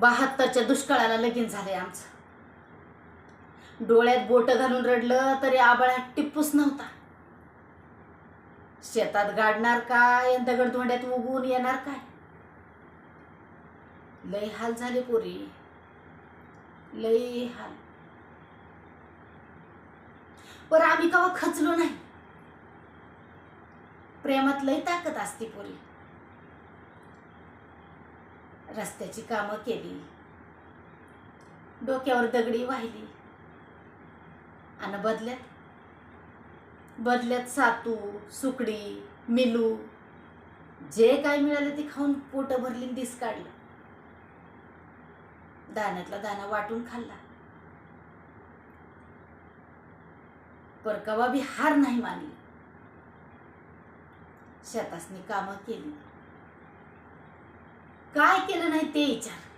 बहात्तरच्या दुष्काळाला लगीन झालंय आमचं. डोळ्यात बोट घालून रडलं तरी आबाळात टिप्पूस नव्हता. शेतात गाडणार काय? आणि दगडधोंड्यात उगवून येणार काय? लय हाल झाले पोरी. लय हाल. पर आम्ही कवा खचलो नाही. प्रेमात लय ताकद असते पोरी. रस्त्याची कामं केली. डोक्यावर दगडी वाहिली. आणि बदल्यात? बदल्यात सातू सुकडी मिलू जे काय मिळालं ते खाऊन पोट भरली दिस काढलं. दाण्यातला दाना वाटून खाल्ला. पर कवा बी हार नाही मानली. शेतासनी कामं केली. काय केलं नाही ते विचार.